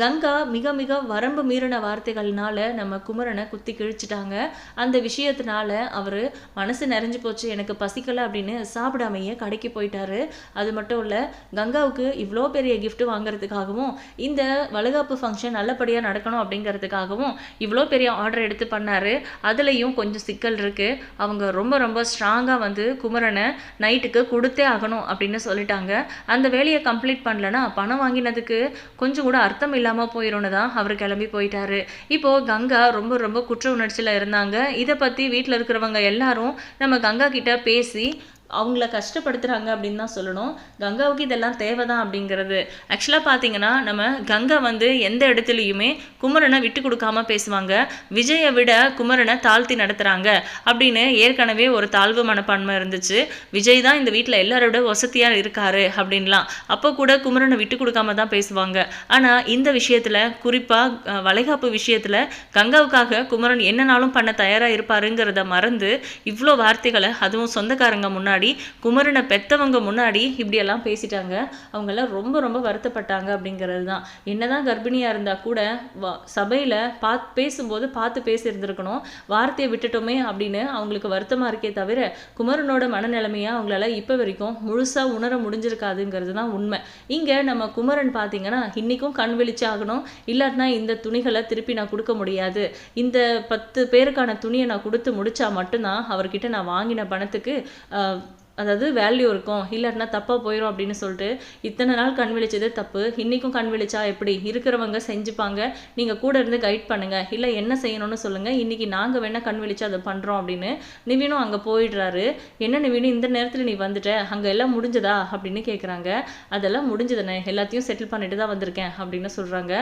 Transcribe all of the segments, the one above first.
கங்கா மிக மிக வரம்பு மீறின வார்த்தைகள்னால நம்ம குமரனை குத்தி கிழிச்சிட்டாங்க. அந்த விஷயத்தினால அவர் மனசு நிறைஞ்சு போச்சு எனக்கு பசிக்கலை அப்படின்னு சாப்பிடாமையே கடைக்கு போயிட்டாரு. அது மட்டும் இல்லை கங்காவுக்கு இவ்வளோ பெரிய கிஃப்ட் வாங்குறதுக்காகவும் இந்த வளகாப்பு ஃபங்க்ஷன் நல்லபடியாக நடக்கணும் அப்படிங்கிறதுக்காகவும் இவ்வளோ பெரிய ஆர்டர் எடுத்து பண்ணாரு. அதுலேயும் கொஞ்சம் சிக்கல் இருக்குது அவங்க ரொம்ப ரொம்ப ஸ்ட்ராங்காக வந்து குமரனை நைட்டுக்கு கொடுத்தே ஆகணும் அப்படின்னு சொல்லிட்டாங்க. அந்த வேலையை கம்ப்ளீட் பண்ணலன்னா பணம் வாங்கினதுக்கு கொஞ்சம் கூட அர்த்தம் இல்லாமல் போயிடும்னு தான் அவர் கிளம்பி போயிட்டாரு. இப்போது கங்கா ரொம்ப ரொம்ப குற்ற உணர்ச்சியில் இருந்தாங்க. இதை பற்றி வீட்டில் இருக்கிறவங்க எல்லாரும் நம்ம கங்கா கிட்ட பேசி அவங்கள கஷ்டப்படுத்துகிறாங்க அப்படின்னு தான் சொல்லணும். கங்காவுக்கு இதெல்லாம் தேவை தான் அப்படிங்கிறது ஆக்சுவலாக பார்த்தீங்கன்னா நம்ம கங்கா வந்து எந்த இடத்துலையுமே குமரனை விட்டு கொடுக்காம பேசுவாங்க. விஜயை விட குமரனை தாழ்த்தி நடத்துகிறாங்க அப்படின்னு ஏற்கனவே ஒரு தாழ்வு மனப்பான்மை இருந்துச்சு. விஜய் தான் இந்த வீட்டில் எல்லாரோட வசதியாக இருக்காரு அப்படின்லாம். அப்போ கூட குமரனை விட்டு கொடுக்காம தான் பேசுவாங்க. ஆனால் இந்த விஷயத்தில் குறிப்பாக வளைகாப்பு விஷயத்தில் கங்காவுக்காக குமரன் என்னனாலும் பண்ண தயாராக இருப்பாருங்கிறத மறந்து இவ்வளோ வார்த்தைகளை அதுவும் சொந்தக்காரங்க முன்னாடி குமரனை பெத்தவங்க முன்னாடி இப்படியெல்லாம் பேசிட்டாங்க. அவங்கெல்லாம் ரொம்ப ரொம்ப வருத்தப்பட்டாங்க அப்படிங்கிறது தான். என்னதான் கர்ப்பிணியாக இருந்தால் கூட வ- சபையில் பாத் பேசும்போது பார்த்து பேசியிருந்திருக்கணும். வார்த்தையை விட்டுட்டோமே அப்படின்னு அவங்களுக்கு வருத்தமாக இருக்கே தவிர குமரனோட மனநிலைமையை அவங்களால இப்போ வரைக்கும் முழுசாக உணர முடிஞ்சிருக்காதுங்கிறது தான் உண்மை. இங்கே நம்ம குமரன் பார்த்தீங்கன்னா இன்றைக்கும் கண் வெளிச்சாகணும் ஆகணும். இல்லாட்டினா இந்த துணிகளை திருப்பி நான் கொடுக்க முடியாது. இந்த பத்து பேருக்கான துணியை நான் கொடுத்து முடித்தா மட்டும்தான் அவர்கிட்ட நான் வாங்கின பணத்துக்கு அதாவது வேல்யூ இருக்கும். இல்லாட்டினா தப்பாக போயிடும் அப்படின்னு சொல்லிட்டு இத்தனை நாள் கண் விழிச்சது தப்பு. இன்றைக்கும் கண் விழிச்சா எப்படி? இருக்கிறவங்க செஞ்சுப்பாங்க. நீங்கள் கூட இருந்து கைட் பண்ணுங்கள் இல்லை என்ன செய்யணும்னு சொல்லுங்கள் இன்றைக்கி நாங்கள் வேணால் கண் விழிச்சு அதை பண்ணுறோம் அப்படின்னு நிவினும் அங்கே போயிடுறாரு. என்ன நிவினு இந்த நேரத்தில் நீ வந்துட்ட? அங்கே எல்லாம் முடிஞ்சதா? அப்படின்னு கேட்குறாங்க அதெல்லாம் முடிஞ்சதுண்ணே எல்லாத்தையும் செட்டில் பண்ணிட்டு தான் வந்திருக்கேன் அப்படின்னு சொல்கிறாங்க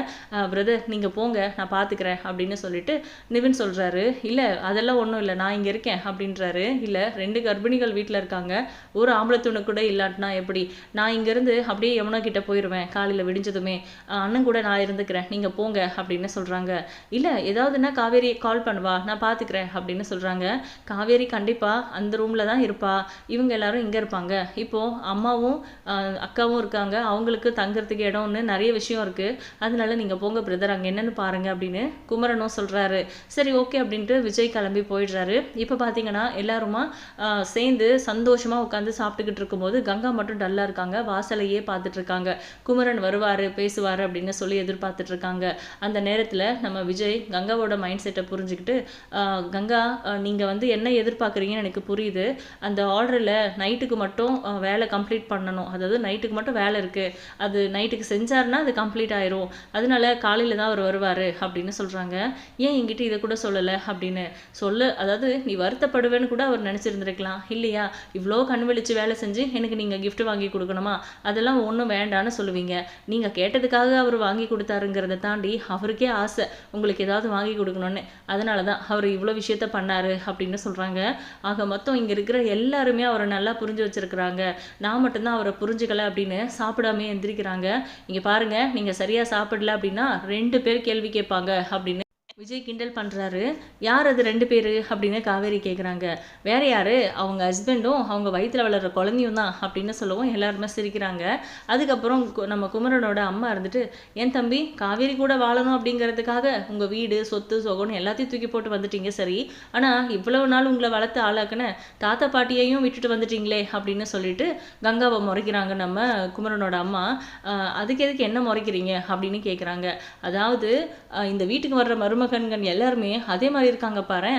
பிரதர் நீங்கள் போங்க. நான் பார்த்துக்கிறேன் அப்படின்னு சொல்லிட்டு நிவின் சொல்கிறாரு இல்லை அதெல்லாம் ஒன்றும் இல்லை. நான் இங்கே இருக்கேன். அப்படின்றாரு. இல்லை ரெண்டு கர்ப்பிணிகள் வீட்டில் இருக்காங்க. ஒரு ஆம்பளை துணை கூட இல்லாட்டினா எப்படி? நான் இங்கேருந்து அப்படியே யமுனா கிட்டே போயிடுவேன் காலையில் விடிஞ்சதுமே. அண்ணன் கூட நான் இருந்துக்கிறேன் நீங்கள் போங்க அப்படின்னு சொல்கிறாங்க இல்லை ஏதாவதுன்னா காவேரி கால் பண்ணுவா நான் பார்த்துக்கிறேன் அப்படின்னு சொல்கிறாங்க காவேரி கண்டிப்பாக அந்த ரூமில் தான் இருப்பா. இவங்க எல்லாரும் இங்கே இருப்பாங்க. இப்போது அம்மாவும் அக்காவும் இருக்காங்க. அவங்களுக்கு தங்குறதுக்கு இடம்னு நிறைய விஷயம் இருக்குது அதனால நீங்கள் போங்க பிரதர் அங்கே என்னென்னு பாருங்க அப்படின்னு குமரனும் சொல்கிறாரு சரி ஓகே அப்படின்ட்டு விஜய் கிளம்பி போயிடுறாரு. இப்போ பார்த்தீங்கன்னா எல்லாருமா சேர்ந்து சந்தோஷம் சந்தோஷமாக உட்காந்து சாப்பிட்டுக்கிட்டு இருக்கும்போது கங்கா மட்டும் டல்லாக இருக்காங்க. வாசலையே பார்த்துட்டு இருக்காங்க. குமரன் வருவார் பேசுவார் அப்படின்னு சொல்லி எதிர்பார்த்துட்டு இருக்காங்க. அந்த நேரத்தில் நம்ம விஜய் கங்காவோட மைண்ட் செட்டை புரிஞ்சுக்கிட்டு கங்கா நீங்கள் வந்து என்ன எதிர்பார்க்குறீங்கன்னு எனக்கு புரியுது. அந்த ஆர்டரில் நைட்டுக்கு மட்டும் வேலை கம்ப்ளீட் பண்ணணும். அதாவது நைட்டுக்கு மட்டும் வேலை இருக்குது அது நைட்டுக்கு செஞ்சாருன்னா அது கம்ப்ளீட் ஆயிரும். அதனால காலையில் தான் அவர் வருவார் அப்படின்னு சொல்கிறாங்க ஏன் என்கிட்ட இதை கூட சொல்லலை? அப்படின்னு. சொல்லு. அதாவது நீ வருத்தப்படுவேன்னு கூட அவர் நினச்சிருந்துருக்கலாம். இல்லையா? இவ்வளோ கண் விழிச்சு வேலை செஞ்சு எனக்கு நீங்கள் கிஃப்ட் வாங்கி கொடுக்கணுமா? அதெல்லாம் ஒன்றும் வேண்டான்னு சொல்லுவீங்க. நீங்கள் கேட்டதுக்காக அவர் வாங்கி கொடுத்தாருங்கிறத தாண்டி அவருக்கே ஆசை உங்களுக்கு ஏதாவது வாங்கி கொடுக்கணும்னு. அதனால தான் அவர் இவ்வளோ விஷயத்த பண்ணாரு அப்படின்னு சொல்கிறாங்க ஆக மொத்தம் இங்கே இருக்கிற எல்லாருமே அவரை நல்லா புரிஞ்சு வச்சிருக்கிறாங்க. நான் மட்டும்தான் அவரை புரிஞ்சுக்கலை அப்படின்னு சாப்பிடாமே எந்திரிக்கிறாங்க. இங்கே பாருங்க நீங்கள் சரியாக சாப்பிடல அப்படின்னா ரெண்டு பேர் கேள்வி கேட்பாங்க அப்படின்னு விஜய் கிண்டல் பண்ணுறாரு யார் அது ரெண்டு பேர் அப்படின்னு காவேரி கேட்குறாங்க வேற யார்? அவங்க ஹஸ்பண்டும் அவங்க வயிற்றில் வளர்கிற குழந்தையும் தான் அப்படின்னு சொல்லவும் எல்லாருமே சிரிக்கிறாங்க. அதுக்கப்புறம் கு- நம்ம குமரனோட அம்மா இருந்துட்டு என் தம்பி காவேரி கூட வாழணும் அப்படிங்கிறதுக்காக உங்கள் வீடு சொத்து சொகம்னு எல்லாத்தையும் தூக்கி போட்டு வந்துட்டீங்க சரி. ஆனால் இவ்வளவு நாள் உங்களை வளர்த்து ஆளாக்குன தாத்தா பாட்டியையும் விட்டுட்டு வந்துட்டீங்களே அப்படின்னு சொல்லிட்டு கங்காவை முறைக்கிறாங்க நம்ம குமரனோட அம்மா. அதுக்கு எதுக்கு என்ன முறைக்கிறீங்க? அப்படின்னு கேட்குறாங்க அதாவது இந்த வீட்டுக்கு வர்ற மருமகன்கள் எல்லாருமே அதே மாதிரி இருக்காங்க பாரு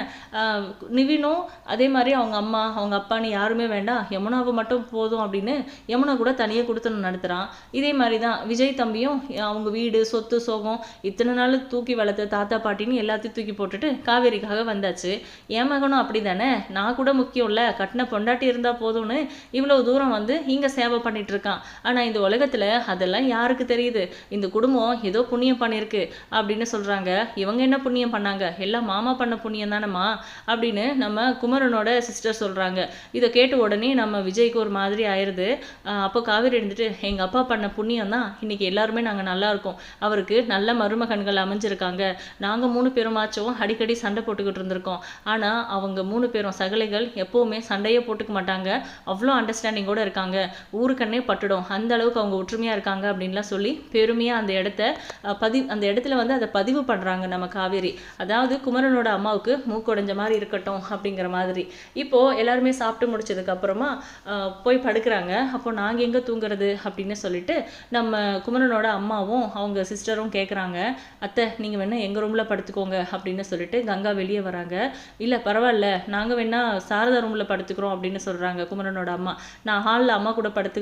நிவினும் அதே மாதிரி அவங்க அம்மா அவங்க அப்பான்னு யாருமே வேண்டாம். யமுனாவை மட்டும் போதும் அப்படின்னு யமுனா கூட தனியாக கொடுத்து நடத்துகிறான் இதே மாதிரி தான் விஜய் தம்பியும் அவங்க வீடு சொத்து சோகம் இத்தனை நாள் தூக்கி வளர்த்த தாத்தா பாட்டின்னு எல்லாத்தையும் தூக்கி போட்டுட்டு காவேரிக்காக வந்தாச்சு. என் மகனும் அப்படி தானே நான் கூட முக்கியம் இல்லை. கட்டின பொண்டாட்டி இருந்தால் போதும்னு இவ்வளோ தூரம் வந்து இங்கே சேவை பண்ணிட்டு இருக்கான். ஆனால் இந்த உலகத்தில் அதெல்லாம் யாருக்கு தெரியுது? இந்த குடும்பம் ஏதோ புண்ணியம் பண்ணியிருக்கு அப்படின்னு சொல்கிறாங்க இவங்க என்ன புண்ணியம் பண்ணாங்க. எல்லாம் மாமா பண்ண புண்ணியம் தானேம்மா? அப்படின்னு நம்ம குமரனோட சிஸ்டர் சொல்கிறாங்க இதை கேட்ட உடனே நம்ம விஜய்க்கு ஒரு மாதிரி ஆயிடுது அப்போ காவேரி இருந்துட்டு எங்கள் அப்பா பண்ண புண்ணியம் தான். இன்னைக்கு எல்லாருமே நாங்கள் நல்லா இருக்கோம். அவருக்கு நல்ல மருமகன்கள் அமைஞ்சிருக்காங்க. நாங்கள் மூணு பேருமாச்சும் அடிக்கடி சண்டை போட்டுக்கிட்டு இருந்திருக்கோம். ஆனால் அவங்க மூணு பேரும் சகலைகள் எப்போவுமே சண்டையே போட்டுக்க மாட்டாங்க. அவ்வளோ அண்டர்ஸ்டாண்டிங்கோட இருக்காங்க. ஊருக்கண்ணே பட்டுடும். அந்த அளவுக்கு அவங்க ஒற்றுமையாக இருக்காங்க அப்படின்லாம் சொல்லி பெருமையாக அந்த இடத்த பதிவு அந்த இடத்துல வந்து அதை பதிவு பண்ணுறாங்க நமக்கு காவேரி. அதாவது குமரனோட அம்மாவுக்கு மூக்குடைஞ்ச மாதிரி இருக்கட்டும் அப்படிங்கிற மாதிரி. இப்போது எல்லாருமே சாப்பிட்டு முடிச்சதுக்கு அப்புறமா போய் படுக்கிறாங்க. அப்போ நாங்கள் எங்கே தூங்குறது அப்படின்னு சொல்லிட்டு நம்ம குமரனோட அம்மாவும் அவங்க சிஸ்டரும் கேட்குறாங்க அத்தை நீங்கள் வேணால் எங்கள் ரூமில் படுத்துக்கோங்க அப்படின்னு சொல்லிட்டு கங்கா வெளியே வராங்க. இல்லை பரவாயில்ல. நாங்கள் வேணால் சாரதா ரூமில் படுத்துக்கிறோம் அப்படின்னு சொல்கிறாங்க குமரனோட அம்மா. நான் ஹாலில் அம்மா கூட படுத்து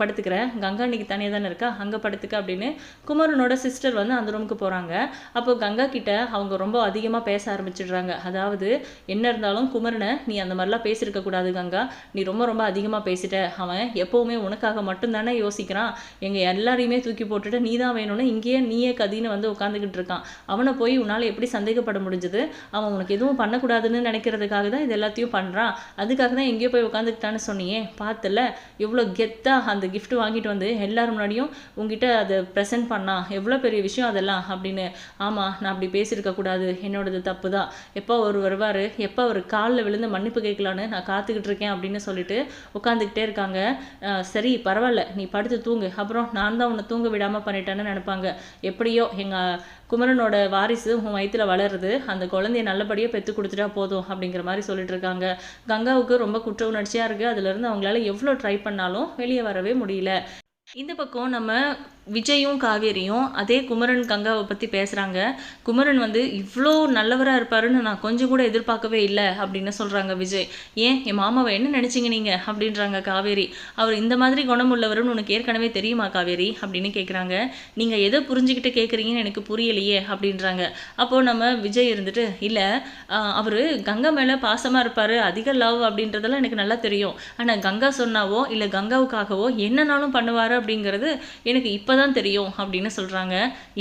படுத்துக்கிறேன். கங்கா இன்னைக்கு தனியாக தானே இருக்கா? அங்கே படுத்துக்க அப்படின்னு குமரனோட சிஸ்டர் வந்து அந்த ரூமுக்கு போகிறாங்க அப்போ கங்கா கிட்ட அவங்க ரொம்ப அதிகமாக பேச ஆரம்பிச்சிடுறாங்க. அதாவது என்ன இருந்தாலும் குமரனை நீ அந்த மாதிரிலாம் பேசியிருக்க கூடாது கங்கா. நீ ரொம்ப ரொம்ப அதிகமாக பேசிட்ட. அவன் எப்போவுமே உனக்காக மட்டும்தானே யோசிக்கிறான். எங்கள் எல்லாரையுமே தூக்கி போட்டுட்டு நீ தான் வேணும்னு இங்கேயே நீயே கதின்னு வந்து உட்காந்துக்கிட்டு இருக்கான். அவனை போய் உன்னால் எப்படி சந்தேகப்பட முடிஞ்சது? அவன் உனக்கு எதுவும் பண்ணக்கூடாதுன்னு நினைக்கிறதுக்காக தான் இது எல்லாத்தையும் பண்ணுறான் அதுக்காக தான் எங்கேயோ போய் உட்காந்துக்கிட்டான்னு சொன்னியே. பார்த்துல எவ்வளோ கெத்தாக அந்த கிஃப்ட் வாங்கிட்டு வந்து எல்லாரும் முன்னாடியும் உங்ககிட்ட அதை ப்ரெசென்ட் பண்ணான் எவ்வளோ பெரிய விஷயம் அதெல்லாம்? அப்படின்னு. ஆமாம் நான் அப்படி பேச கூடாது. என்னோடது தப்பு தான் எப்போ அவர் வருவார்? எப்போ அவர் காலில் விழுந்து மன்னிப்பு கேட்கலான்னு நான் காத்துக்கிட்டு இருக்கேன் அப்படின்னு சொல்லிட்டு உட்காந்துக்கிட்டே இருக்காங்க. சரி பரவாயில்ல. நீ படுத்து தூங்கு. அப்புறம் நான் தான் உன்னை தூங்க விடாமல் பண்ணிட்டேன்னு நினைப்பாங்க. எப்படியோ எங்கள் குமரனோட வாரிசு உன் வயித்துல வளருது. அந்த குழந்தைய நல்லபடியாக பெற்று கொடுத்துட்டா போதும் அப்படிங்கிற மாதிரி சொல்லிட்டு இருக்காங்க. கங்காவுக்கு ரொம்ப குற்ற உணர்ச்சியாக இருக்குது அதுலேருந்து அவங்களால எவ்வளோ ட்ரை பண்ணாலும் வெளியே வரவே முடியல. இந்த பக்கம் நம்ம விஜயும் காவேரியும் அதே குமரன் கங்காவை பற்றி பேசுகிறாங்க குமரன் வந்து இவ்வளோ நல்லவராக இருப்பாருன்னு நான் கொஞ்சம் கூட எதிர்பார்க்கவே இல்லை அப்படின்னு சொல்கிறாங்க விஜய். ஏன்? என் மாமாவை என்ன நினச்சிங்க நீங்கள் அப்படின்றாங்க காவேரி. அவர் இந்த மாதிரி குணம் உள்ளவருன்னு உனக்கு ஏற்கனவே தெரியுமா காவேரி? அப்படின்னு கேட்குறாங்க நீங்கள் எதை புரிஞ்சுக்கிட்டு கேட்குறீங்கன்னு எனக்கு புரியலையே அப்படின்றாங்க. அப்போது நம்ம விஜய் இருந்துட்டு இல்லை அவர் கங்கா மேலே பாசமாக இருப்பார் அதிக லவ் அப்படின்றதெல்லாம் எனக்கு நல்லா தெரியும். ஆனால் கங்கா சொன்னாவோ இல்லை கங்காவுக்காகவோ என்னனாலும் பண்ணுவார் அப்படிங்கிறது எனக்கு இப்போ தான் தெரியும் அப்படின்னு சொல்கிறாங்க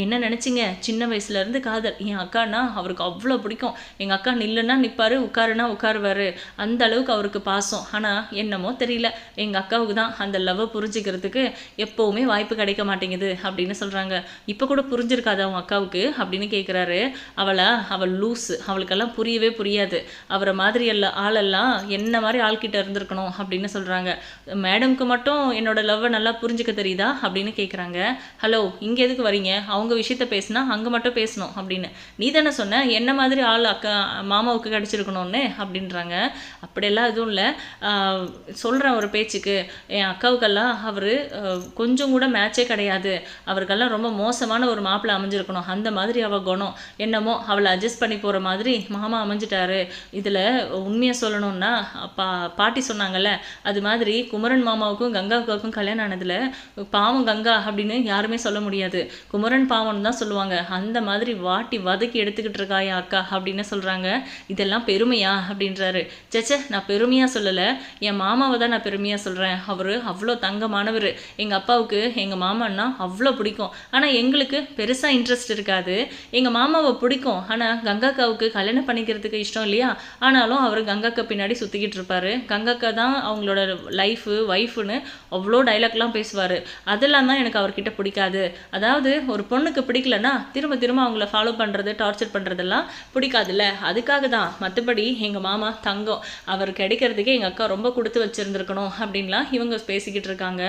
என்ன நினச்சிங்க? சின்ன வயசுலேருந்து காதல். என் அக்கானா அவருக்கு அவ்வளோ பிடிக்கும். எங்கள் அக்கா நில்லுன்னா நிற்பாரு உட்காருனா உட்காருவார். அந்த அளவுக்கு அவருக்கு பாசம். ஆனால் என்னமோ தெரியல. எங்கள் அக்காவுக்கு தான் அந்த லவ்வை புரிஞ்சுக்கிறதுக்கு எப்போவுமே வாய்ப்பு கிடைக்க மாட்டேங்குது அப்படின்னு சொல்கிறாங்க இப்போ கூட புரிஞ்சிருக்காது அவங்க அக்காவுக்கு அப்படின்னு கேட்குறாரு அவளா? அவள் லூஸு அவளுக்கெல்லாம் புரியவே புரியாது. அவரை மாதிரி எல்லாம் ஆளெல்லாம் என்ன மாதிரி ஆள்கிட்ட இருந்திருக்கணும் அப்படின்னு சொல்கிறாங்க மேடம்க்கு மட்டும் என்னோட லவ்வை நல்லா புரிஞ்சுக்க தெரியுதா அப்படின்னு கேட்குறாங்க ஹலோ இங்கே எதுக்கு வரீங்க? அவங்க விஷயத்த பேசினா அங்கே மட்டும் பேசணும் அப்படின்னு. நீ தானே சொன்ன என்ன மாதிரி ஆள் அக்கா மாமாவுக்கு கிடச்சிருக்கணும்னு? அப்படின்றாங்க. அப்படியெல்லாம் எதுவும் இல்லை. சொல்கிறேன் ஒரு பேச்சுக்கு. என் அக்காவுக்கெல்லாம் அவர் கொஞ்சம் கூட மேட்சே கிடையாது. அவருக்கெல்லாம் ரொம்ப மோசமான ஒரு மாப்பிள்ளை அமைஞ்சிருக்கணும். அந்த மாதிரி அவள் குணம். என்னமோ அவளை அட்ஜஸ்ட் பண்ணி போகிற மாதிரி மாமா அமைஞ்சிட்டாரு. இதில் உண்மையை சொல்லணும்னா பா பாட்டி சொன்னாங்கல்ல அது மாதிரி குமரன் மாமாவுக்கும் கங்காவுக்கும் கல்யாணம் ஆனதில் பாவம் கங்கா அப்படின்னு யாருமே சொல்ல முடியாது. குமரன் பாவம்னு தான் சொல்லுவாங்க. அந்த மாதிரி வாட்டி வதக்கி எடுத்துக்கிட்டு இருக்கா என் அக்கா அப்படின்னு சொல்கிறாங்க இதெல்லாம் பெருமையா அப்படின்றாரு. சேச்சே நான் பெருமையாக சொல்லலை. என் மாமாவை தான் நான் பெருமையாக சொல்கிறேன் அவர் அவ்வளோ தங்கமானவர். எங்கள் அப்பாவுக்கு எங்கள் மாமான்னா அவ்வளோ பிடிக்கும். ஆனால் எங்களுக்கு பெருசாக இன்ட்ரெஸ்ட் இருக்காது. எங்கள் மாமாவை பிடிக்கும். ஆனால் கங்காக்காவுக்கு கல்யாணம் பண்ணிக்கிறதுக்கு இஷ்டம் இல்லையா? ஆனாலும் அவர் கங்காக்கா பின்னாடி சுற்றிக்கிட்டு இருப்பாரு. கங்காக்கா தான் அவங்களோட லைஃபு ஒய்ஃபுன்னு அவ்வளோ டைலாக்லாம் பேசுவார். அதெல்லாம் தான் எனக்கு அவர்கிட்ட பிடிக்காது. அதாவது ஒரு பொண்ணுக்கு பிடிக்கலன்னா திரும்ப திரும்ப அவங்கள ஃபாலோ பண்ணுறது டார்ச்சர் பண்ணுறதெல்லாம் பிடிக்காதுல்ல. அதுக்காக தான். மற்றபடி எங்கள் மாமா தங்கம் அவர் கிடைக்கிறதுக்கே எங்கள் அக்கா ரொம்ப கொடுத்து வச்சுருந்துருக்கணும் அப்படின்லாம் இவங்க பேசிக்கிட்டு இருக்காங்க.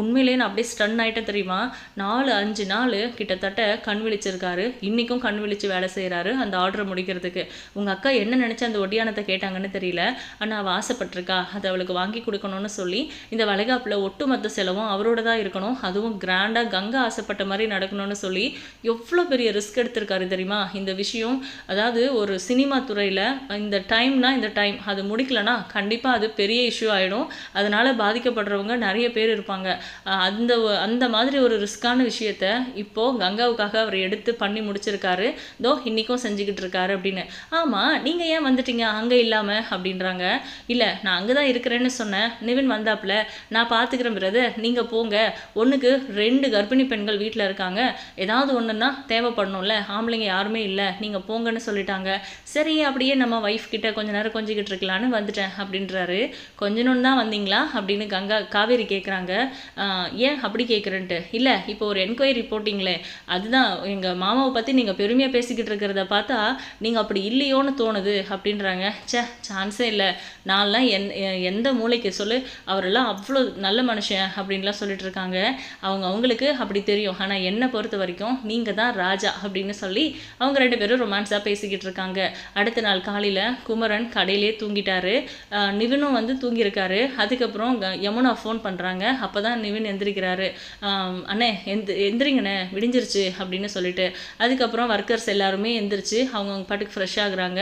உண்மையிலே நான் அப்படியே ஸ்டன் ஆகிட்டேன் தெரியுமா? நாலு அஞ்சு நாள் கிட்டத்தட்ட கண் விழிச்சிருக்காரு. இன்றைக்கும் கண் விழிச்சு வேலை செய்கிறாரு அந்த ஆர்டரை முடிக்கிறதுக்கு. உங்கள் அக்கா என்ன நினச்சி அந்த ஒட்டியானத்தை கேட்டாங்கன்னு தெரியல. ஆனால் அவள் ஆசைப்பட்டிருக்கா. அதை அவளுக்கு வாங்கி கொடுக்கணும்னு சொல்லி இந்த வளைகாப்பில் ஒட்டுமொத்த செலவும் அவரோட தான் இருக்கணும். அதுவும் கிராண்டாக கங்கா ஆசைப்பட்ட மாதிரி நடக்கணும்னு சொல்லி எவ்வளோ பெரிய ரிஸ்க் எடுத்திருக்காரு தெரியுமா? இந்த விஷயம். அதாவது ஒரு சினிமா துறையில் இந்த டைம்னா இந்த டைம் அது முடிக்கலனா கண்டிப்பாக அது பெரிய இஷ்யூ ஆகிடும் அதனால் பாதிக்கப்படுறவங்க நிறைய பேர் இருப்பாங்க. அந்த அந்த மாதிரி ஒரு ரிஸ்கான விஷயத்த இப்போது கங்காவுக்காக அவர் எடுத்து பண்ணி முடிச்சிருக்காரு. தோ இன்றைக்கும் செஞ்சுக்கிட்டு இருக்காரு அப்படின்னு. ஆமாம் நீங்கள் ஏன் வந்துட்டீங்க? அங்கே இல்லாமல் அப்படின்றாங்க. இல்லை நான் அங்கே தான் இருக்கிறேன்னு சொன்னேன். நிவின் வந்தாப்புல நான் பார்த்துக்கிறேன் பிறகு நீங்கள் போங்க. போங்க ஒன்றுக்கு ரெண்டு கர்ப்பிணி பெண்கள் வீட்டில் இருக்காங்க. ஏதாவது ஒன்றுன்னா தேவைப்படணும்ல. ஆம்பளைங்க யாருமே இல்லை. நீங்கள் போங்கன்னு சொல்லிட்டாங்க. சரி அப்படியே நம்ம ஒய்ஃப் கிட்ட கொஞ்ச நேரம் கொஞ்சிக்கிட்டு இருக்கலான்னு வந்துட்டேன் அப்படின்றாரு. கொஞ்சணுன்னு தான் வந்தீங்களா? அப்படின்னு கங்கா காவேரி கேட்குறாங்க ஏன் அப்படி கேட்குறேன்ட்டு இல்லை இப்போ ஒரு என்கொயரி போட்டிங்களே. அதுதான் எங்கள் மாமாவை பற்றி நீங்கள் பெருமையாக பேசிக்கிட்டு இருக்கிறத பார்த்தா நீங்கள் அப்படி இல்லையோன்னு தோணுது அப்படின்றாங்க. ச்சே சான்ஸே இல்லை. நான்லாம் என் எந்த மூளைக்கு சொல்லு அவரெல்லாம் அவ்வளோ நல்ல மனுஷன் அப்படின்லாம் சொல்லி இருக்காங்க அவங்க அவங்களுக்கு அப்படி தெரியும். ஆனால் என்னை பொறுத்த வரைக்கும் நீங்கள் தான் ராஜா அப்படின்னு சொல்லி அவங்க ரெண்டு பேரும் ரொமான்ஸாக பேசிக்கிட்டு இருக்காங்க அடுத்த நாள் காலையில் குமரன் கடையிலே தூங்கிட்டாரு. நிவினும் வந்து தூங்கியிருக்காரு. அதுக்கப்புறம் க- யமுனா ஃபோன் பண்ணுறாங்க அப்போ தான் நிவின் எந்திரிக்கிறாரு. அண்ணே எந்த எந்திரிங்கண்ணே விடிஞ்சிருச்சு அப்படின்னு சொல்லிட்டு. அதுக்கப்புறம் ஒர்க்கர்ஸ் எல்லாருமே எந்திரிச்சு அவங்கவுங்க பாட்டுக்கு ஃப்ரெஷ் ஆகுறாங்க.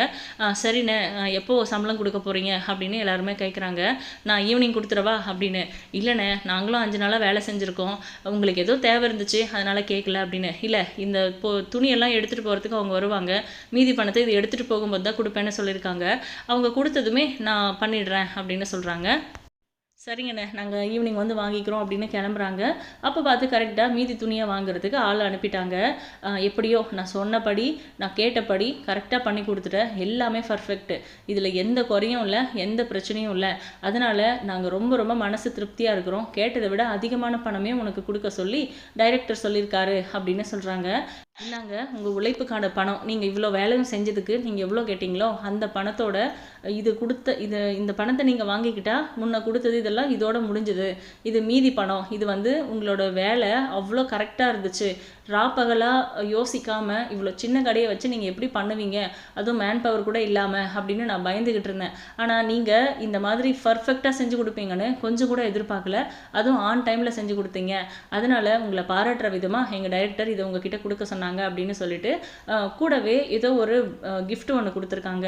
சரிண்ணே எப்போ சம்பளம் கொடுக்க போகிறீங்க அப்படின்னு எல்லாருமே கேட்குறாங்க நான் ஈவினிங் கொடுத்துறவா அப்படின்னு. இல்லைண்ணே நாங்களும் அஞ்சு நாளாக வேலை செஞ்சுருக்கோம். உங்களுக்கு ஏதோ தேவை இருந்துச்சு அதனால் கேட்கல அப்படின்னு. இல்லை இந்த இப்போ துணியெல்லாம் எடுத்துகிட்டு போகிறதுக்கு அவங்க வருவாங்க. மீதி பணத்தை இது எடுத்துகிட்டு போகும்போது தான் கொடுப்பேன்னு சொல்லியிருக்காங்க. அவங்க கொடுத்ததுமே நான் பண்ணிடுறேன் அப்படின்னு சொல்கிறாங்க சரிங்கண்ணே நாங்கள் ஈவினிங் வந்து வாங்கிக்கிறோம் அப்படின்னு கிளம்புறாங்க. அப்போ பார்த்து கரெக்டாக மீதி துணியை வாங்குறதுக்கு ஆள் அனுப்பிட்டாங்க. எப்படியோ நான் சொன்னபடி நான் கேட்டபடி கரெக்டாக பண்ணி கொடுத்துட்டேன். எல்லாமே பர்ஃபெக்ட் இதில் எந்த குறையும் இல்லை எந்த பிரச்சனையும் இல்லை. அதனால் நாங்கள் ரொம்ப ரொம்ப மனசு திருப்தியாக இருக்கிறோம். கேட்டதை விட அதிகமான பணமே உனக்கு கொடுக்க சொல்லி டைரக்டர் சொல்லியிருக்காரு அப்படின்னு சொல்கிறாங்க இந்தாங்க உங்கள் உழைப்புக்கான பணம். நீங்கள் இவ்வளோ வேலையும் செஞ்சதுக்கு நீங்கள் எவ்வளோ கேட்டிங்களோ அந்த பணத்தோட இது கொடுத்த இது இந்த பணத்தை நீங்கள் வாங்கிக்கிட்டால் முன்ன கொடுத்தது இதெல்லாம் இதோட முடிஞ்சது. இது மீதி பணம். இது வந்து உங்களோட வேலை அவ்வளோ கரெக்டாக இருந்துச்சு. ராப்பகலாக யோசிக்காமல் இவ்வளோ சின்ன கடையை வச்சு நீங்கள் எப்படி பண்ணுவீங்க? அதுவும் மேன் பவர் கூட இல்லாமல் அப்படின்னு நான் பயந்துக்கிட்டு இருந்தேன். ஆனால் நீங்கள் இந்த மாதிரி பர்ஃபெக்டாக செஞ்சு கொடுப்பீங்கன்னு கொஞ்சம் கூட எதிர்பார்க்கல. அதுவும் ஆன் டைமில் செஞ்சு கொடுத்தீங்க. அதனால் உங்களை பாராட்டுற விதமாக எங்கள் டைரக்டர் இதை உங்ககிட்ட கொடுக்க சொன்னாங்க அப்படின்னு சொல்லிட்டு கூடவே ஏதோ ஒரு கிஃப்ட் ஒன்று கொடுத்துருக்காங்க.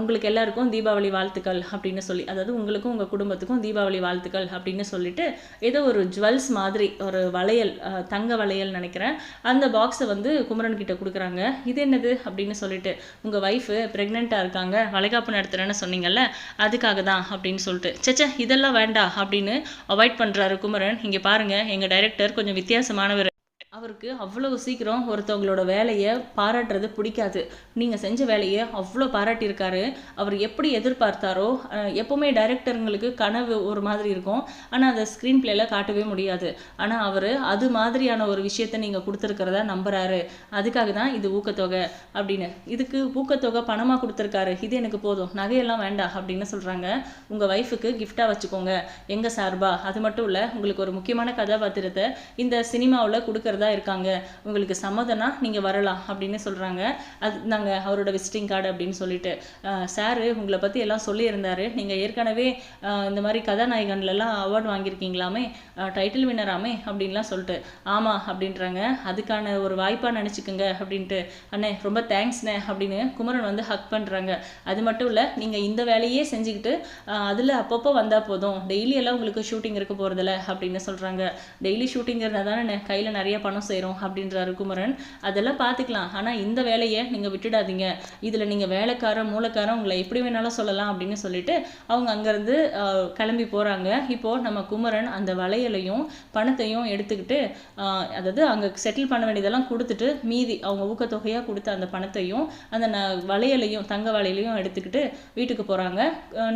உங்களுக்கு எல்லாருக்கும் தீபாவளி வாழ்த்துக்கள் அப்படின்னு சொல்லி அதாவது உங்களுக்கும் உங்கள் குடும்பத்துக்கும் தீபாவளி வாழ்த்துக்கள் அப்படின்னு சொல்லிட்டு ஏதோ ஒரு ஜுவல்ஸ் மாதிரி ஒரு வளையல் தங்க வளையல் நினைக்கிறேன். அந்த பாக்ஸை வந்து குமரன் கிட்ட கொடுக்குறாங்க. இது என்னது? அப்படின்னு சொல்லிட்டு உங்கள் ஒய்ஃபு ப்ரெக்னெண்ட்டாக இருக்காங்க வளைகாப்பு நடத்துகிறேன்னு சொன்னீங்கல்ல அதுக்காக தான் அப்படின்னு சொல்லிட்டு. சேச்சே இதெல்லாம் வேண்டாம் அப்படின்னு அவாய்ட் பண்ணுறாரு குமரன். இங்கே பாருங்கள் எங்கள் டைரக்டர் கொஞ்சம் வித்தியாசமானவர். அவருக்கு அவ்வளவு சீக்கிரம் ஒருத்தவங்களோட வேலையை பாராட்டுறது பிடிக்காது. நீங்கள் செஞ்ச வேலையை அவ்வளோ பாராட்டியிருக்காரு. அவர் எப்படி எதிர்பார்த்தாரோ எப்போவுமே டைரக்டருங்களுக்கு கனவு ஒரு மாதிரி இருக்கும். ஆனால் அதை ஸ்க்ரீன் பிளேல காட்டவே முடியாது. ஆனால் அவர் அது மாதிரியான ஒரு விஷயத்தை நீங்கள் கொடுத்துருக்கிறதா நம்புறாரு. அதுக்காக தான் இது ஊக்கத்தொகை அப்படின்னு. இதுக்கு ஊக்கத்தொகை பணமாக கொடுத்துருக்காரு. இது எனக்கு போதும். நகையெல்லாம் வேண்டாம் அப்படின்னு சொல்கிறாங்க உங்கள் ஒய்ஃபுக்கு கிஃப்டாக வச்சுக்கோங்க. எங்கள் சார்பா? அது மட்டும் இல்லை உங்களுக்கு ஒரு முக்கியமான கதாபாத்திரத்தை இந்த சினிமாவில் கொடுக்கறதா இருக்காங்க. உங்களுக்கு சம்மதம்னா நீங்கள் வரலாம் அப்படின்னு சொல்கிறாங்க அது நாங்கள் அவரோட விசிட்டிங் கார்டு அப்படின்னு சொல்லிட்டு சாரு உங்களை பற்றி எல்லாம் சொல்லியிருந்தார். நீங்கள் ஏற்கனவே இந்த மாதிரி கதாநாயகன்லலாம் அவார்டு வாங்கியிருக்கீங்களாமே டைட்டில் வின்னராமே அப்படின்லாம் சொல்லிட்டு ஆமாம் அப்படின்றாங்க. அதுக்கான ஒரு வாய்ப்பாக நினச்சிக்கோங்க அப்படின்ட்டு அண்ணே ரொம்ப தேங்க்ஸ்ண்ணே அப்படின்னு குமரன் வந்து ஹக் பண்ணுறாங்க அது மட்டும் இல்லை நீங்கள் இந்த வேலையே செஞ்சுக்கிட்டு அதில் அப்பப்போ வந்தால் போதும். டெய்லி எல்லாம் உங்களுக்கு ஷூட்டிங் இருக்க போகிறதில்ல அப்படின்னு சொல்கிறாங்க டெய்லி ஷூட்டிங் இருந்தால் தானே கையில் நிறைய பணம் செய்கிறோம் அப்படின்றாரு குமரன். அதெல்லாம் பார்த்துக்கலாம். ஆனால் இந்த வேலையை நீங்கள் விட்டுடாதீங்க. இதில் நீங்கள் வேலைக்காரன் மூலக்காரன் உங்களை எப்படி வேணாலும் சொல்லலாம் அப்படின்னு சொல்லிட்டு அவங்க அங்கேருந்து கிளம்பி போகிறாங்க இப்போது நம்ம குமரன் அந்த வளையலையும் பணத்தையும் எடுத்துக்கிட்டு அதாவது அங்கே செட்டில் பண்ண வேண்டியதெல்லாம் கொடுத்துட்டு மீதி அவங்க ஊக்கத்தொகையாக கொடுத்த அந்த பணத்தையும் அந்த ந வளையலையும் தங்க வளையலையும் எடுத்துக்கிட்டு வீட்டுக்கு போகிறாங்க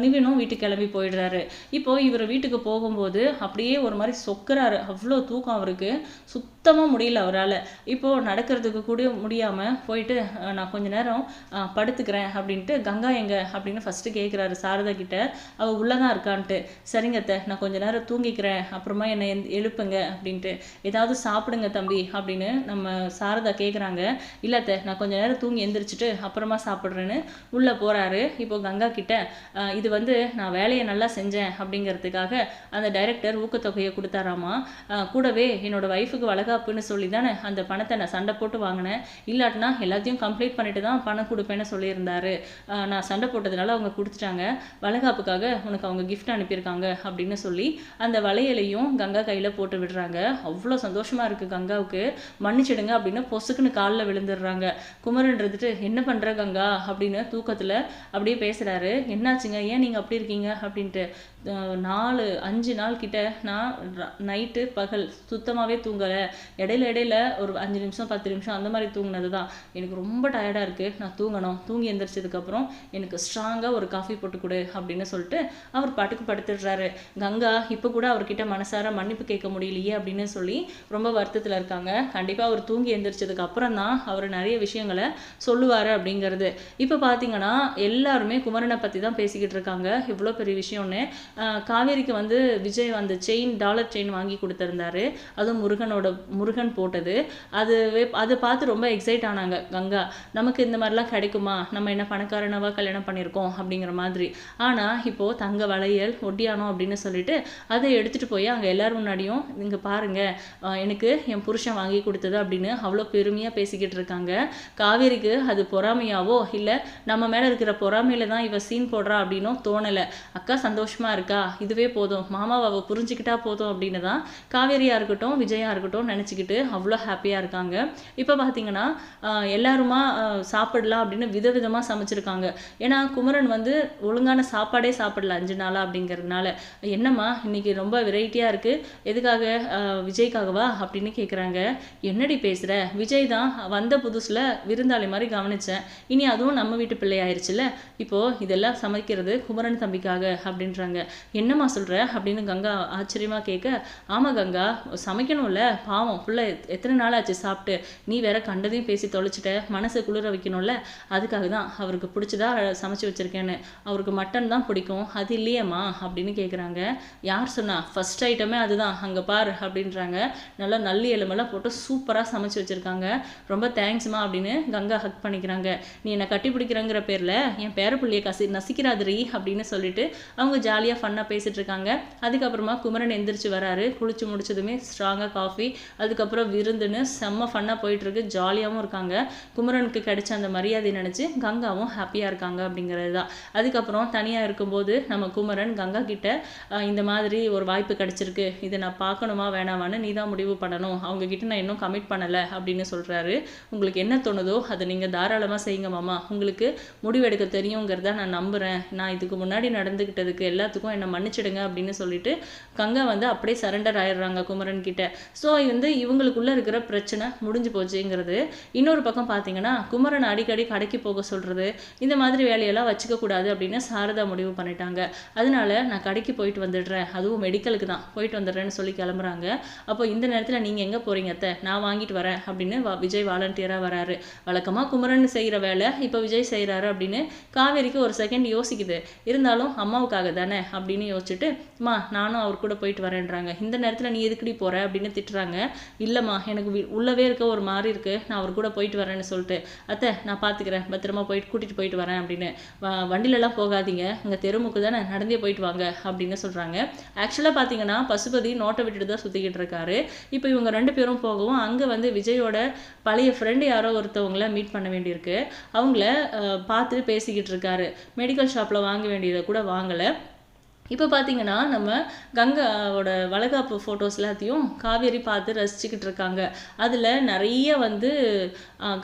நிவினும் வீட்டுக்கு கிளம்பி போயிடுறாரு. இப்போது இவர் வீட்டுக்கு போகும்போது அப்படியே ஒரு மாதிரி சொக்குறாரு. அவ்வளோ தூக்கம் அவருக்கு. சுத்தமாக முடியல அவரால். இப்போது நடக்கிறதுக்கு கூட முடியாமல் போயிட்டு நான் கொஞ்ச நேரம் படுத்துக்கிறேன் அப்படின்ட்டு கங்கா எங்க அப்படின்னு ஃபஸ்ட்டு கேட்குறாரு சாரதா கிட்ட. அவள் உள்ளே தான் இருக்கான்ட்டு. சரிங்க அத்தை நான் கொஞ்ச நேரம் தூங்கிக்கிறேன் அப்புறமா என்னை எந்- எழுப்புங்க அப்படின்ட்டு. ஏதாவது சாப்பிடுங்க தம்பி அப்படின்னு நம்ம சாரதா கேட்குறாங்க இல்லை அத்தை நான் கொஞ்ச நேரம் தூங்கி எந்திரிச்சிட்டு அப்புறமா சாப்பிட்றேன்னு உள்ளே போகிறாரு இப்போ கங்கா கிட்ட இது வந்து நான் வேலையை நல்லா செஞ்சேன் அப்படிங்கிறதுக்காக அந்த டைரக்டர் ஊக்கத்தொகையை கொடுத்தாராமா? கூடவே என்னோட ஒய்ஃபுக்கு வழக்க வளகாப்புன்னு சொல்லி தானே அந்த பணத்தை நான் சண்டை போட்டு வாங்கினேன். இல்லாட்டினா எல்லாத்தையும் கம்ப்ளீட் பண்ணிட்டு தான் பணம் கொடுப்பேன்னு சொல்லியிருந்தாரு. நான் சண்டை போட்டதுனால அவங்க கொடுத்துட்டாங்க. வளகாப்புக்காக உனக்கு அவங்க கிஃப்ட் அனுப்பியிருக்காங்க அப்படின்னு சொல்லி அந்த வளையலையும் கங்கா கையில் போட்டு விடுறாங்க. அவ்வளோ சந்தோஷமாக இருக்குது கங்காவுக்கு. மன்னிச்சிடுங்க அப்படின்னு பொசுக்குன்னு காலில் விழுந்துடுறாங்க. குமரன் இருந்துட்டு என்ன பண்ணுற கங்கா அப்படின்னு தூக்கத்தில் அப்படியே பேசுகிறாரு என்னாச்சுங்க? ஏன் நீங்கள் அப்படி இருக்கீங்க? அப்படின்ட்டு. நாலு அஞ்சு நாள் கிட்ட நான் நைட்டு பகல் சுத்தமாகவே தூங்கலை. இடையில இடையில ஒரு அஞ்சு நிமிஷம் பத்து நிமிஷம் அந்த மாதிரி தூங்கினது தான் எனக்கு ரொம்ப டயர்டாக இருக்குது நான் தூங்கணும். தூங்கி எந்திரிச்சதுக்கப்புறம் எனக்கு ஸ்ட்ராங்காக ஒரு காஃபி போட்டு கொடு அப்படின்னு சொல்லிட்டு அவர் பாட்டுக்கு படுத்துடுறாரு. கங்கா இப்போ கூட அவர்கிட்ட மனசார மன்னிப்பு கேட்க முடியலையே அப்படின்னு சொல்லி ரொம்ப வருத்தத்தில் இருக்காங்க. கண்டிப்பாக அவர் தூங்கி எந்திரிச்சதுக்கு அப்புறம் தான் அவர் நிறைய விஷயங்களை சொல்லுவார் அப்படிங்கிறது. இப்போ பார்த்தீங்கன்னா எல்லாருமே குமரனை பற்றி தான் பேசிக்கிட்டு இருக்காங்க. இவ்வளோ பெரிய விஷயம்னு. காவேரிக்கு வந்து விஜய் அந்த செயின் டாலர் செயின் வாங்கி கொடுத்துருந்தாரு. அதுவும் முருகனோட முருகன் போட்டது. அது அதை பார்த்து ரொம்ப எக்ஸைட் ஆனாங்க கங்கா. நமக்கு இந்த மாதிரிலாம் கிடைக்குமா? நம்ம என்ன பணக்காரனவா கல்யாணம் பண்ணியிருக்கோம் அப்படிங்கிற மாதிரி. ஆனால் இப்போது தங்க வளையல் ஒட்டியானம் அப்படின்னு சொல்லிட்டு அதை எடுத்துகிட்டு போய் அங்கே எல்லோரும் முன்னாடியும் இங்கே பாருங்கள் எனக்கு என் புருஷன் வாங்கி கொடுத்தது அப்படின்னு அவ்வளோ பெருமையாக பேசிக்கிட்டு இருக்காங்க. காவேரிக்கு அது பொறாமையாவோ இல்லை நம்ம மேலே இருக்கிற பொறாமையில் தான் இவ சீன் போடுறா அப்படின்னும் தோணலை. அக்கா சந்தோஷமாக இருக்கா? இதுவே போதும். மாமாவை புரிஞ்சுக்கிட்டா போதும் அப்படின்னு தான் காவேரியாக இருக்கட்டும் விஜயா இருக்கட்டும் நினச்சிக்கிட்டு அவ்வளோ ஹாப்பியாக இருக்காங்க. இப்போ பார்த்தீங்கன்னா எல்லாருமா சாப்பிடலாம் அப்படின்னு விதவிதமாக சமைச்சிருக்காங்க. ஏன்னா குமரன் வந்து ஒழுங்கான சாப்பாடே சாப்பிடல அஞ்சு நாளாக அப்படிங்கிறதுனால. என்னம்மா இன்னைக்கு ரொம்ப வெரைட்டியாக இருக்கு. எதுக்காக விஜய்க்காகவா அப்படின்னு கேட்குறாங்க என்னடி பேசுகிற விஜய் தான் வந்த புதுசில் விருந்தாளி மாதிரி கவனிச்சேன். இனி அதுவும் நம்ம வீட்டு பிள்ளை ஆயிருச்சுல இப்போது இதெல்லாம் சமைக்கிறது குமரன் தம்பிக்காக அப்படின்றாங்க. என்னம்மா சொல்ற அப்படின்னு கங்கா ஆச்சரியமா கேட்க ஆமா கங்கா சமைக்கணும்ல பாவம் ஃபுல்லாக எத்தனை நாள் ஆச்சு சாப்பிட்டு? நீ வேற கண்டதையும் பேசி தொலைச்சிட்ட மனசை குளிர வைக்கணும்ல? அதுக்காக தான் அவருக்கு பிடிச்சதா சமைச்சு வச்சிருக்கேன்னு. அவருக்கு மட்டன் தான் பிடிக்கும். அது இல்லையேம்மா? அப்படின்னு கேட்குறாங்க யார் சொன்னா ஃபர்ஸ்ட் ஐட்டமே அதுதான். அங்கே பார் அப்படின்றாங்க. நல்லா நல்லி எலுமெல்லாம் போட்டு சூப்பராக சமைச்சு வச்சுருக்காங்க. ரொம்ப தேங்க்ஸ்மா அப்படின்னு கங்கா ஹக் பண்ணிக்கிறாங்க. நீ என்னை கட்டி பிடிக்கிறங்கிற பேர்ல என் பேரப்புள்ளைய கசி நசிக்கிறாதிரி அப்படின்னு சொல்லிட்டு அவங்க ஜாலியாக ஃபன்னாக பேசிகிட்டு இருக்காங்க அதுக்கப்புறமா குமரன் எந்திரிச்சு வராரு. குளிச்சு முடிச்சதுமே ஸ்ட்ராங்காக காஃபி அதுக்கப்புறம் விருந்துன்னு செம்ம ஃபன்னாக போயிட்டுருக்கு. ஜாலியாகவும் இருக்காங்க. குமரனுக்கு கிடைச்ச அந்த மரியாதை நினச்சி கங்காவும் ஹாப்பியாக இருக்காங்க அப்படிங்கிறது தான். அதுக்கப்புறம் தனியாக இருக்கும்போது நம்ம குமரன் கங்கா கிட்ட இந்த மாதிரி ஒரு வாய்ப்பு கிடைச்சிருக்கு. இதை நான் பார்க்கணுமா வேணாமான்னு நீ தான் முடிவு பண்ணணும். அவங்க கிட்ட நான் இன்னும் கமிட் பண்ணல அப்படின்னு சொல்கிறாரு உங்களுக்கு என்ன தோணுதோ அதை நீங்கள் தாராளமாக செய்யுங்க மாமா. உங்களுக்கு முடிவெடுக்க தெரியுங்கிறத நான் நம்புகிறேன் நான் இதுக்கு முன்னாடி நடந்துக்கிட்டதுக்கு எல்லாத்துக்கும் என்னை மன்னிச்சிடுங்க அப்படின்னு சொல்லிட்டு கங்கா வந்து அப்படியே சரண்டர் ஆயிடுறாங்க குமரன் கிட்ட. ஸோ வந்து இவங்களுக்குள்ள இருக்கிற பிரச்சனை முடிஞ்சு போச்சுங்கிறது. இன்னொரு பக்கம் பார்த்தீங்கன்னா குமரன் அடிக்கடி கடைக்கு போக சொல்றது இந்த மாதிரி வேலையெல்லாம் வச்சுக்க கூடாது அப்படின்னு சாரதா முடிவு பண்ணிட்டாங்க. அதனால நான் கடைக்கு போயிட்டு வந்துடுறேன். அதுவும் மெடிக்கலுக்கு தான். போயிட்டு வந்துடுறேன்னு சொல்லி கிளம்புறாங்க. அப்போ இந்த நேரத்தில் நீங்கள் எங்கே போறீங்க அத்தை? நான் வாங்கிட்டு வரேன் அப்படின்னு விஜய் வாலண்டியராக வராரு. வழக்கமாக குமரன் செய்கிற வேலை இப்போ விஜய் செய்கிறாரு அப்படின்னு காவேரிக்கு ஒரு செகண்ட் யோசிக்குது. இருந்தாலும் அம்மாவுக்காக தானே அப்படின்னு யோசிச்சுட்டு அம்மா நானும் அவர் கூட போயிட்டு வரேன்றாங்க. இந்த நேரத்தில் நீ எதுக்குடி போகிற அப்படின்னு திட்டுறாங்க. இல்லைம்மா எனக்கு உள்ளவே இருக்க ஒரு மாதிரி இருக்குது நான் அவர் கூட போயிட்டு வரேன்னு சொல்லிட்டு அத்தை நான் பார்த்துக்கிறேன் பத்திரமா போயிட்டு கூட்டிகிட்டு போயிட்டு வரேன் அப்படின்னு. வ- வண்டிலலாம் போகாதீங்க. இங்கே தெருமுக்கு தானே நடந்தே போயிட்டு வாங்க அப்படின்னு சொல்கிறாங்க ஆக்சுவலாக பார்த்தீங்கன்னா பசுபதி நோட்டை விட்டுட்டு தான் சுற்றிக்கிட்டு இருக்காரு. இப்போ இவங்க ரெண்டு பேரும் போகவும் அங்கே வந்து விஜயோட பழைய ஃப்ரெண்டு யாரோ ஒருத்தவங்கள மீட் பண்ண வேண்டியிருக்கு. அவங்கள பார்த்து பேசிக்கிட்டு இருக்காரு. மெடிக்கல் ஷாப்பில் வாங்க வேண்டியதை கூட வாங்கலை. இப்போ பார்த்தீங்கன்னா நம்ம கங்காவோட வளகாப்பு ஃபோட்டோஸ் எல்லாத்தையும் காவேரி பார்த்து ரசிச்சுக்கிட்டு இருக்காங்க. அதில் நிறைய வந்து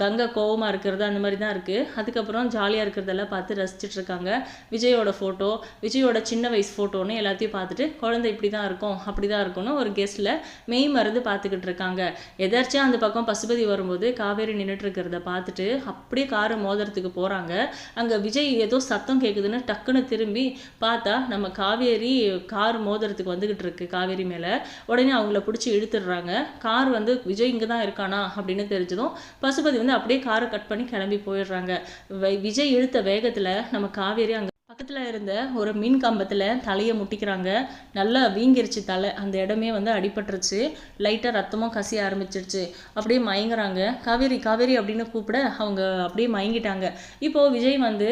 கங்கை கங்கா இருக்கிறது அந்த மாதிரி தான் இருக்குது அதுக்கப்புறம் ஜாலியாக இருக்கிறதெல்லாம் பார்த்து ரசிச்சுட்டு இருக்காங்க. விஜயோட ஃபோட்டோ விஜயோட சின்ன வயசு ஃபோட்டோன்னு எல்லாத்தையும் பார்த்துட்டு குழந்தை இப்படி தான் இருக்கும் அப்படி தான் இருக்கும்னு ஒரு கெஸ்ட்டில் மெய் மருந்து பார்த்துக்கிட்டு இருக்காங்க. எதாச்சும் அந்த பக்கம் பசுபதி வரும்போது காவேரி நின்றுட்டு இருக்கிறத பார்த்துட்டு அப்படியே காரை மோதிரத்துக்கு போகிறாங்க அங்கே விஜய் ஏதோ சத்தம் கேட்குதுன்னு டக்குன்னு திரும்பி பார்த்தா நம்ம காவேரி காவேரி கார் மோதிரத்துக்கு வந்துகிட்டு இருக்கு காவேரி மேலே. உடனே அவங்கள பிடிச்சி இழுத்துடுறாங்க. கார் வந்து விஜய் இங்கே தான் இருக்கானா? அப்படின்னு தெரிஞ்சதும் பசுபதி வந்து அப்படியே காரை கட் பண்ணி கிளம்பி போயிடுறாங்க. வை- விஜய் இழுத்த வேகத்தில் நம்ம காவேரி அங்கே பக்கத்தில் இருந்த ஒரு மின் கம்பத்தில் தலையை முட்டிக்கிறாங்க. நல்லா வீங்கிருச்சு தலை. அந்த இடமே வந்து அடிபட்டுருச்சு. லைட்டாக ரத்தமும் கசிய ஆரம்பிச்சிருச்சு. அப்படியே மயங்குறாங்க. காவேரி காவேரி அப்படின்னு கூப்பிட அவங்க அப்படியே மயங்கிட்டாங்க. இப்போது விஜய் வந்து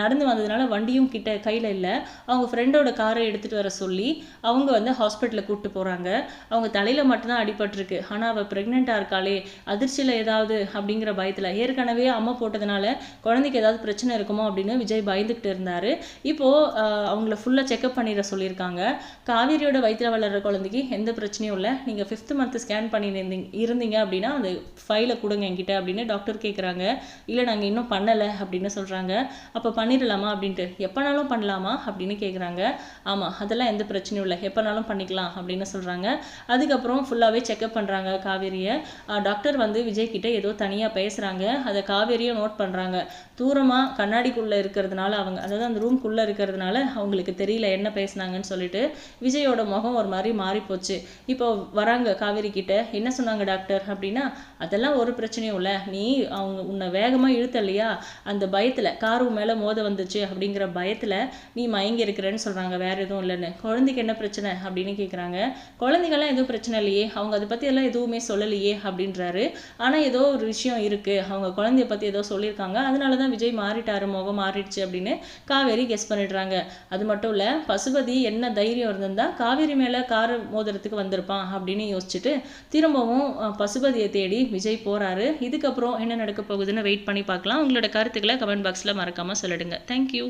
நடந்து வந்ததுனால வண்டியும் கிட்ட கையில் இல்லை. அவங்க ஃப்ரெண்டோட காரை எடுத்துகிட்டு வர சொல்லி அவங்க வந்து ஹாஸ்பிட்டலில் கூப்பிட்டு போகிறாங்க அவங்க தலையில் மட்டும்தான் அடிபட்டிருக்கு. ஆனால் அவள் ப்ரெக்னெண்ட்டாக இருக்காளே. அதிர்ச்சியில் ஏதாவது அப்படிங்கிற பயத்தில் ஏற்கனவே அம்மா போட்டதுனால குழந்தைக்கு ஏதாவது பிரச்சனை இருக்குமோ அப்படின்னு விஜய் பயந்துக்கிட்டு இருந்தார். இப்போது அவங்கள ஃபுல்லாக செக்அப் பண்ணிட சொல்லியிருக்காங்க. காவேரியோட வயிற்றில் வளர்கிற குழந்தைக்கு எந்த பிரச்சனையும் இல்லை. நீங்கள் ஃபிஃப்த் மந்த் ஸ்கேன் பண்ணி இருந்தீங்க இருந்தீங்க அப்படின்னா அந்த ஃபைலை கொடுங்க என்கிட்ட அப்படின்னு டாக்டர் கேட்குறாங்க இல்லை நாங்கள் இன்னும் பண்ணலை அப்படின்னு சொல்கிறாங்க அப்போ பண்ணிடலாமா அப்படின்ட்டு எப்போனாலும் பண்ணலாமா அப்படின்னு கேட்குறாங்க ஆமாம் அதெல்லாம் எந்த பிரச்சனையும் இல்லை. எப்போனாலும் பண்ணிக்கலாம் அப்படின்னு சொல்கிறாங்க அதுக்கப்புறம் ஃபுல்லாகவே செக்அப் பண்ணுறாங்க காவேரியை. டாக்டர் வந்து விஜய் கிட்ட ஏதோ தனியாக பேசுகிறாங்க அதை காவேரியும் நோட் பண்ணுறாங்க தூரமாக கண்ணாடிக்குள்ளே இருக்கிறதுனால அவங்க அதாவது அந்த ரூம்குள்ளே இருக்கிறதுனால அவங்களுக்கு தெரியல என்ன பேசுனாங்கன்னு சொல்லிட்டு விஜயோட முகம் ஒரு மாதிரி மாறிப்போச்சு. இப்போ வராங்க காவேரி கிட்ட என்ன சொன்னாங்க டாக்டர் அப்படின்னா அதெல்லாம் ஒரு பிரச்சனையும் இல்லை. நீ அவங்க உன்னை வேகமாக இழுத்த இல்லையா அந்த பயத்தில் காரு மேலே மோத வந்துச்சு அப்படிங்கிற பயத்தில் நீ மயங்கி இருக்கிறேன்னு சொல்கிறாங்க வேறு எதுவும் இல்லைன்னு. குழந்தைக்கு என்ன பிரச்சனை? அப்படின்னு கேட்குறாங்க குழந்தைகள்லாம் எதுவும் பிரச்சனை இல்லையே. அவங்க அதை பற்றி எல்லாம் எதுவுமே சொல்லலையே அப்படின்றாரு. ஆனால் ஏதோ ஒரு விஷயம் இருக்குது அவங்க குழந்தைய பற்றி ஏதோ சொல்லியிருக்காங்க. அதனால தான் விஜய் மாறிட்டாரு முகம் மாறிடுச்சு அப்படின்னு காவேரி கெஸ் பண்ணிடுறாங்க. அது மட்டும் இல்லை பசுபதி என்ன தைரியம் இருந்திருந்தா காவேரி மேலே கார் மோதிரத்துக்கு வந்திருப்பான் அப்படின்னு யோசிச்சுட்டு திரும்பவும் பசுபதியை தேடி விஜய் போகிறாரு இதுக்கப்புறம் என்ன நடக்க போகுதுன்னு வெயிட் பண்ணி பார்க்கலாம். உங்களோட கருத்துக்களை கமெண்ட் பாக்ஸில் மறக்காமல் சொல்லிடுங்க. தேங்க்யூ